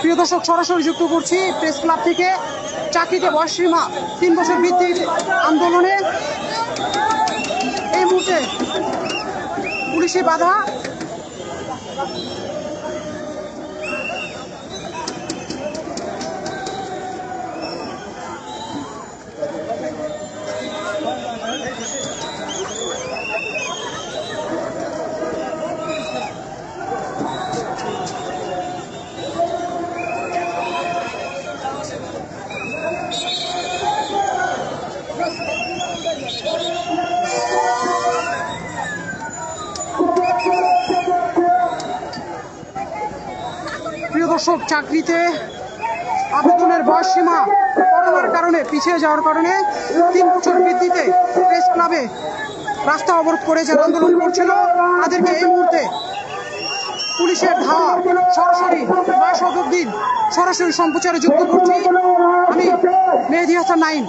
প্রিয় দর্শক, সরাসরি যুক্ত করছি প্রেস ক্লাব থেকে। চাকরিতে বয়সীমা তিন বছর বৃদ্ধির আন্দোলনে। এই মুহূর্তে পুলিশে বাধা। দর্শক, চাকরিতে আবেদনের বয়স সীমা করোনার কারণে, পিছিয়ে যাওয়ার কারণে তিন বছর বৃদ্ধিতে প্রেস ক্লাবে রাস্তা অবরোধ করে যারা আন্দোলন করছিল। তাদেরকে এই মুহূর্তে পুলিশের ধাওয়া, সরাসরি বয়স দিন সরাসরি সম্প্রচারে যুক্ত করছি আমি মেহেদি হাসান নাইন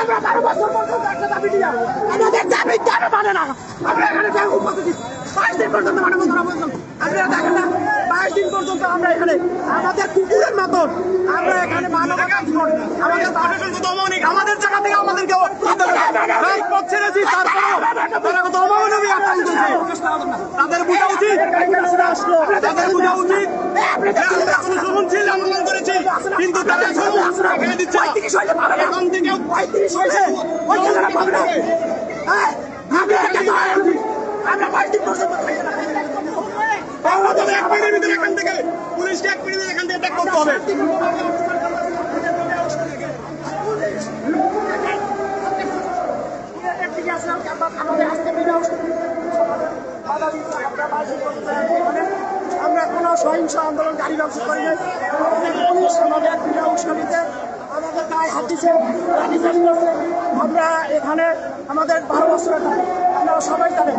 আমরা বারো বছর পর্যন্ত একটা দাবি দিলাম আমাদের দাবি কেন মানে না আমরা এখানে দেখো কতদিন দিন পর্যন্ত মানে বন্ধুরা বললাম আপনারা দেখেন না বাইশ দিন পর্যন্ত আমরা এখানে আমাদের কুকুরের মতন আমরা এখানে আমাদের আমাদের জায়গা থেকে আমাদেরকে রাজপথ ছেড়েছি তারপরেও তারা কত অমানবিক আক্রমণ করছে তাদের বোঝা উচিত। তাদের বোঝা উচিত। সহনশীল আন্দোলন করেছি। কিন্তু এখানে দিচ্ছে এখন থেকে পঁয়ত্রিশ হয়েছে আমরা আমরা কোনো সহিংস আন্দোলন গাড়ি ব্যবসা করি আমাদের বিনা উৎসবিতে আমাদের গায়ে হাত আমরা এখানে আমাদের দাবি। আপনারা সবাই জানেন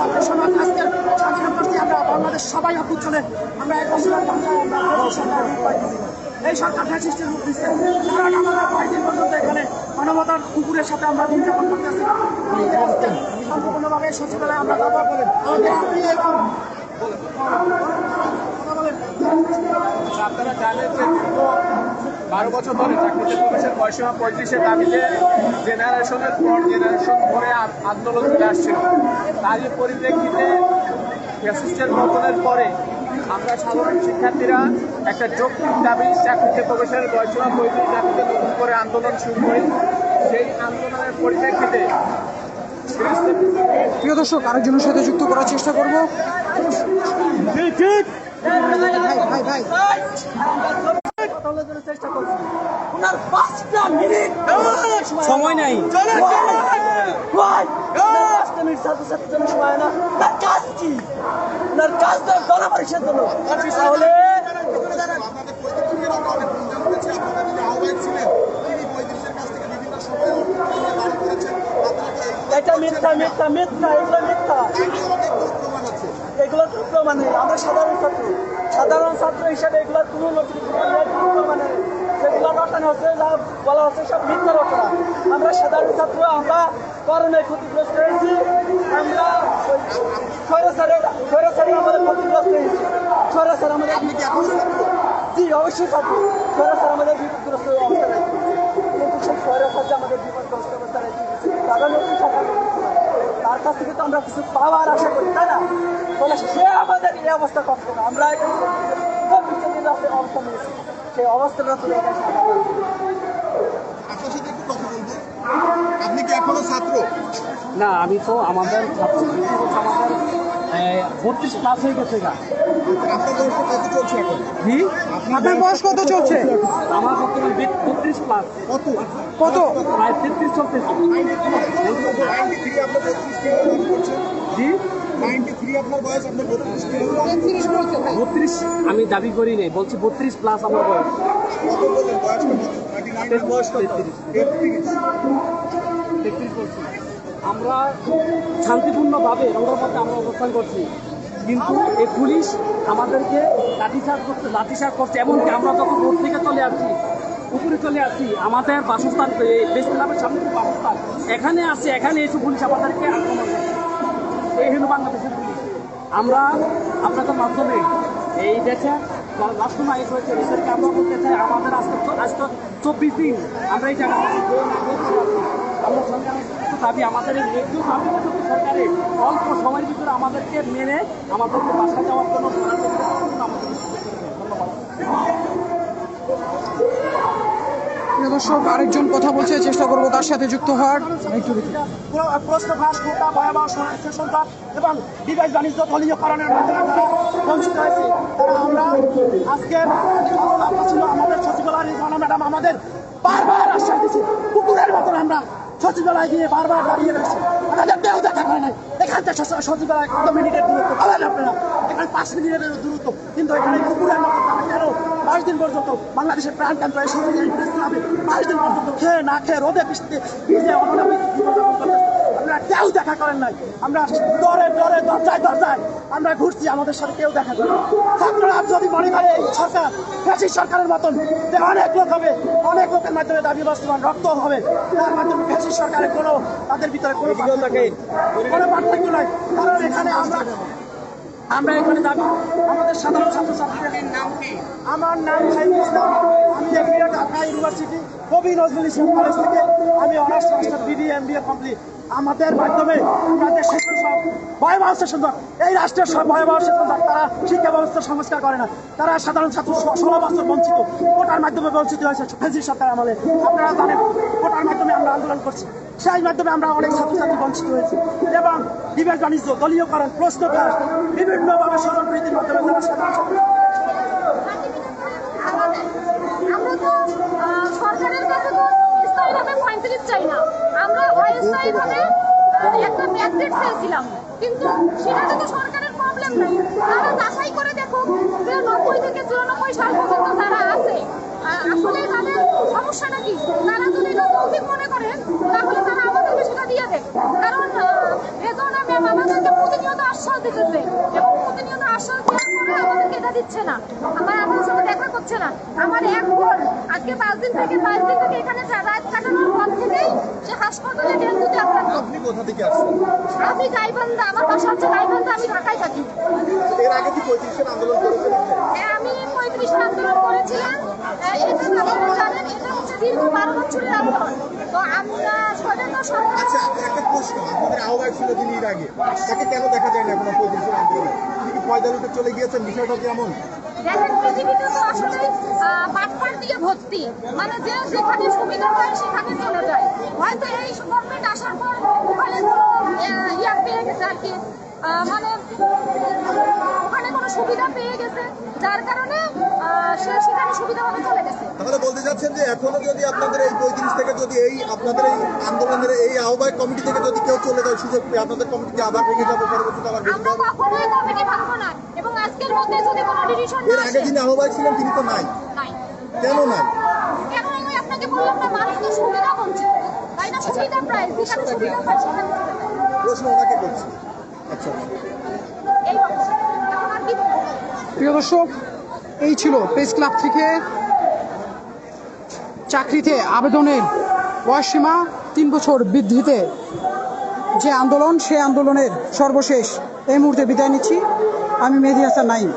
ছাত্র সমাজ আজকে স্বাধীন আমরা বাংলাদেশ সবাই চলে, আমরা এক বছর এই সরকার আমরা মানবতার কুকুরের সাথে আমরা দিন যাপন করতেছি। সম্পূর্ণভাবে সচিবালয়ে আমরা কথা বলেন যে দীর্ঘ বারো বছর ধরে চাকরিতে প্রবেশের বয়সীমা পঁয়ত্রিশের দাবিতে জেনারেশনের পর জেনারেশন ধরে আন্দোলন চলে আসছিল। তারই পরিপ্রেক্ষিতে ফ্যাসিস্টের পতনের পরে আমরা সাধারণ শিক্ষার্থীরা একটা যৌক্তিক দাবি চাকরিতে প্রবেশের বয়সীমা পঁয়ত্রিশ দাবিতে নতুন করে আন্দোলন শুরু করি। সেই আন্দোলনের পরিপ্রেক্ষিতে প্রিয় দর্শক আরেকজনের সাথে যুক্ত করার চেষ্টা করব। ভাই ভাই ভাই। ওনার পাঁচটা মিনিট সময় নাই। পাঁচটা মিনিট ছাত্রছাত্রীর জন্য সময় না। তার কাজ কি? ওনার কাজ তো গণপরিষের জন্য। তাহলে আপনাদের পঁয়ত্রিশের আমরা অনেক গুঞ্জন করেছি সময় এই- এটা মিথ্যা মিথ্যা মিথ্যা এগুলো মিথ্যা। এগুলো তো প্রমাণ নেই। আমরা সাধারণ ছাত্র। সাধারণ ছাত্র হিসেবে এগুলো কোনো নেই যেগুলো রটানো হচ্ছে যা বলা হচ্ছে সব মিথ্যা রটনা আমরা সাধারণ ছাত্র আমরা করোনায় ক্ষতিগ্রস্ত হয়েছি আমরা খয়রাসারে খয়রাসারে আমাদের ক্ষতিগ্রস্ত হয়েছি। খয়রাসার আমাদের জি অবশ্যই ছাত্র। খয়রাসার আমাদের বিপদগ্রস্ত অবস্থা রয়েছে। কিন্তু সেই খয়রাসার যে আমাদের বিপদগ্রস্ত অবস্থা রয়েছে তারা নতুন সরকার কাছ থেকে তো আমরা কিছু পাওয়ার আশা করি তাই না? বলে সে আমাদের এই অবস্থা কষ্ট না আমরা অবস্থা নিয়েছি সেই অবস্থাটা তুলে আপনি কি এখনও ছাত্র? না আমি তো আমাদের ছাত্র। আমাদের বত্রিশ প্লাস হয়ে গেছে গা। আপনার বয়স কত চলছে এখন। বয়স কত চলছে? আমার বর্তমান বত্রিশ প্লাস কত? কত? প্রায় তেত্রিশ চলতেছে। জি বত্রিশ আমি দাবি করি নাই বলছি বত্রিশ প্লাস আমার বয়স। তেত্রিশ। বলছি আমরা শান্তিপূর্ণভাবে মধ্যে আমরা অবস্থান করছি। কিন্তু এই পুলিশ আমাদেরকে লাঠিচার্জ করছে লাঠিচার্জ করছে। এমনকি আমরা যখন রোড থেকে চলে আসছি, উপরে চলে আসছি, আমাদের বাসস্থান বেস ক্লাবের সামনে বাসস্থান, এখানে আসছে এখানে এসে পুলিশ আমাদেরকে আক্রমণ করছে। এই হলো বাংলাদেশের পুলিশ। আমরা আপনাদের মাধ্যমে এই দেশে লাস্ট নায়ক হয়েছে এদেরকে আমরা বলতে চাই, আমাদের আজকে তো- আজ চব্বিশ দিন আমরা এই জায়গায় দাবি আমাদের এই ন্যায্য দাবিটা যদি সরকারে অল্প সময়ের ভিতরে আমাদেরকে মেনে আমাদেরকে বাসা যাওয়ার জন্য সাহায্য প্রিয় দর্শক আরেকজন কথা বলছে চেষ্টা করব তার সাথে যুক্ত হওয়ার। প্রশ্ন ফাঁস কোটা ভয়াবহ সন্ত্রাস এবং বিদেশ বাণিজ্য দলীয়করণের মাধ্যমে বঞ্চিত হয়েছে। তারা আমরা আজকে আমরা ছিল আমাদের সচিবালয় ম্যাডাম আমাদের বারবার আশ্বাস দিচ্ছে কুকুরের মতন আমরা সচিবালয় গিয়ে বারবার দাঁড়িয়ে রয়েছে। আমাদের কেউ দেখা হয় নাই। এখান থেকে সচ- সচিবালয় কত মিনিটের দূরত্ব। পাবেন আপনারা, এখানে পাঁচ মিনিটের দূরত্ব। কিন্তু এখানে কুকুরের মতো কেন বাইশ দিন পর্যন্ত বাংলাদেশের প্রাণকেন্দ্র এই সচিবালয় বাইশ দিন পর্যন্ত খেয়ে না খেয়ে রোদে বৃষ্টিতে ভিজে অনলাপি কেউ দেখা করেন নাই। আমরা দরে দরে দরজায় দরজায় আমরা ঘুরছি আমাদের সাথে কেউ দেখা করে না। ছাত্ররা যদি মনে করে এই সরকার ফ্যাসিস্ট সরকারের মতন যে অনেক লোক হবে অনেক লোকের মাধ্যমে দাবি বাস্তবায়ন রক্ত হবে তার মাধ্যমে ফ্যাসিস্ট সরকারের কোনো তাদের ভিতরে কোনো। কোনো পার্থক্য নাই। কারণ এখানে আমরা আমরা এখানে দাবি আমাদের সাধারণ ছাত্রছাত্রীদের নাম কি? আমার নাম খাইরুল ইসলাম। আমি এমবিএ ঢাকা ইউনিভার্সিটি কবি নজরুল ইসলাম কলেজ থেকে। আমি honours master BD MBA complete. আমাদের মাধ্যমে আমাদের সব ভয়াবহ এই রাষ্ট্রের সব ভয়াবহ তারা শিক্ষা ব্যবস্থা সংস্কার করে না। তারা সাধারণ ছাত্র ষোলো বছর বঞ্চিত। কোটার মাধ্যমে বঞ্চিত হয়েছে। ফেন্সি সরকার আমলে আপনারা জানেন কোটার মাধ্যমে আমরা আন্দোলন করছি। সেই মাধ্যমে আমরা অনেক ছাত্রছাত্রী বঞ্চিত হয়েছি। এবং বিবেক বাণিজ্য, দলীয়করণ, প্রশ্ন ফাঁস বিভিন্নভাবে স্মরণ প্রীতির মাধ্যমে আমরা তো সরকারের কাছে স্থায়ীভাবে চাই না। আমরা অস্থায়ীভাবে একটা ব্যাকডেট চেয়েছিলাম কিন্তু সেটাতে তো সরকারের প্রবলেম নাই। তারা যাচাই করে দেখুক যে নব্বই থেকে চুরানব্বই সাল পর্যন্ত যারা আছে। আসলে তাদের সমস্যাটা কি? তারা যদি মৌখিক মনে করেন, তাহলে তারা আমাদেরকে সেটা দিয়ে দেয় কারণ রেজনা ম্যাম আমাদেরকে প্রতিনিয়ত আশ্বাস দিতেছে এবং প্রতিনিয়ত আশ্বাস এটা দিচ্ছে না। আমার আপনার সাথে দেখা করছে না। আমার এক বোন আজকে পাঁচ দিন থেকে পাঁচ দিন থেকে এখানে রাত কাটানোর পর থেকেই সে হাসপাতালে ডেঙ্গুতে আক্রান্ত আপনি কোথা থেকে আসছেন? আমি গাইবান্ধা আমার বাসা হচ্ছে গাইবান্ধা আমি ঢাকায় থাকি। এর আগে কি পঁয়ত্রিশের আন্দোলন করেছিলেন? হ্যাঁ, আমি পঁয়ত্রিশের আন্দোলন করেছিলাম আহ, এটা আপনারা জানেন এটা হচ্ছে দীর্ঘ বারো বছরের আন্দোলন তো আমরা সেটা তো সরকার আচ্ছা একটা প্রশ্ন। আপনাদের আহ্বায়ক ছিল তিনি এর আগে। তাকে কেন দেখা যায় না এখনও পঁয়ত্রিশের আন্দোলনে? তিনি কি পয়দা লুটে চলে গিয়েছেন? বিষয়টা কেমন? দেখেন পৃথিবীতে তো আসলে বাটপার দিয়ে ভর্তি। মানে যে যেখানে সুবিধা হয় সেখানে চলে যায়। হয়তো এই গভর্নমেন্ট আসার পর ওখানে ইয়া পেয়ে গেছে আর কি। মানে ওখানে কোনো সুবিধা পেয়ে গেছে যার কারণে সে সেখানে সুবিধাভাবে চলে গেছে। তাহলে বলতে চাচ্ছেন যে এখনও যদি আপনাদের এই পঁয়ত্রিশ থেকে যদি এই আপনাদের এই আন্দোলনের এই আহ্বায়ক কমিটি থেকে যদি কেউ চলে যায় সুযোগ পেয়ে আপনাদের কমিটিকে আবার ভেঙে যাবে পরবর্তীতে আবার ভেঙে যাবে? কখনোই কমিটি ভাঙবো না এবং আজকের মধ্যে যদি কোনো ডিসিশন এর আগে যিনি আহ্বায়ক ছিলেন তিনি তো নাই। নাই। কেন নাই? কেন আমি আপনাকে বললাম না মানুষ তো সুবিধা বঞ্চিত। তাই না সুবিধা প্রায় যেখানে সুবিধা পায় সেখানে চলে যায়। প্রশ্ন ওনাকে করছি। আচ্ছা? প্রিয় দর্শক এই ছিল প্রেস ক্লাব থেকে চাকরিতে আবেদনের বয়সসীমা তিন বছর বৃদ্ধিতে যে আন্দোলন সে আন্দোলনের সর্বশেষ এই মুহূর্তে বিদায় নিচ্ছি। আমি মেহেদি হাসান নাইম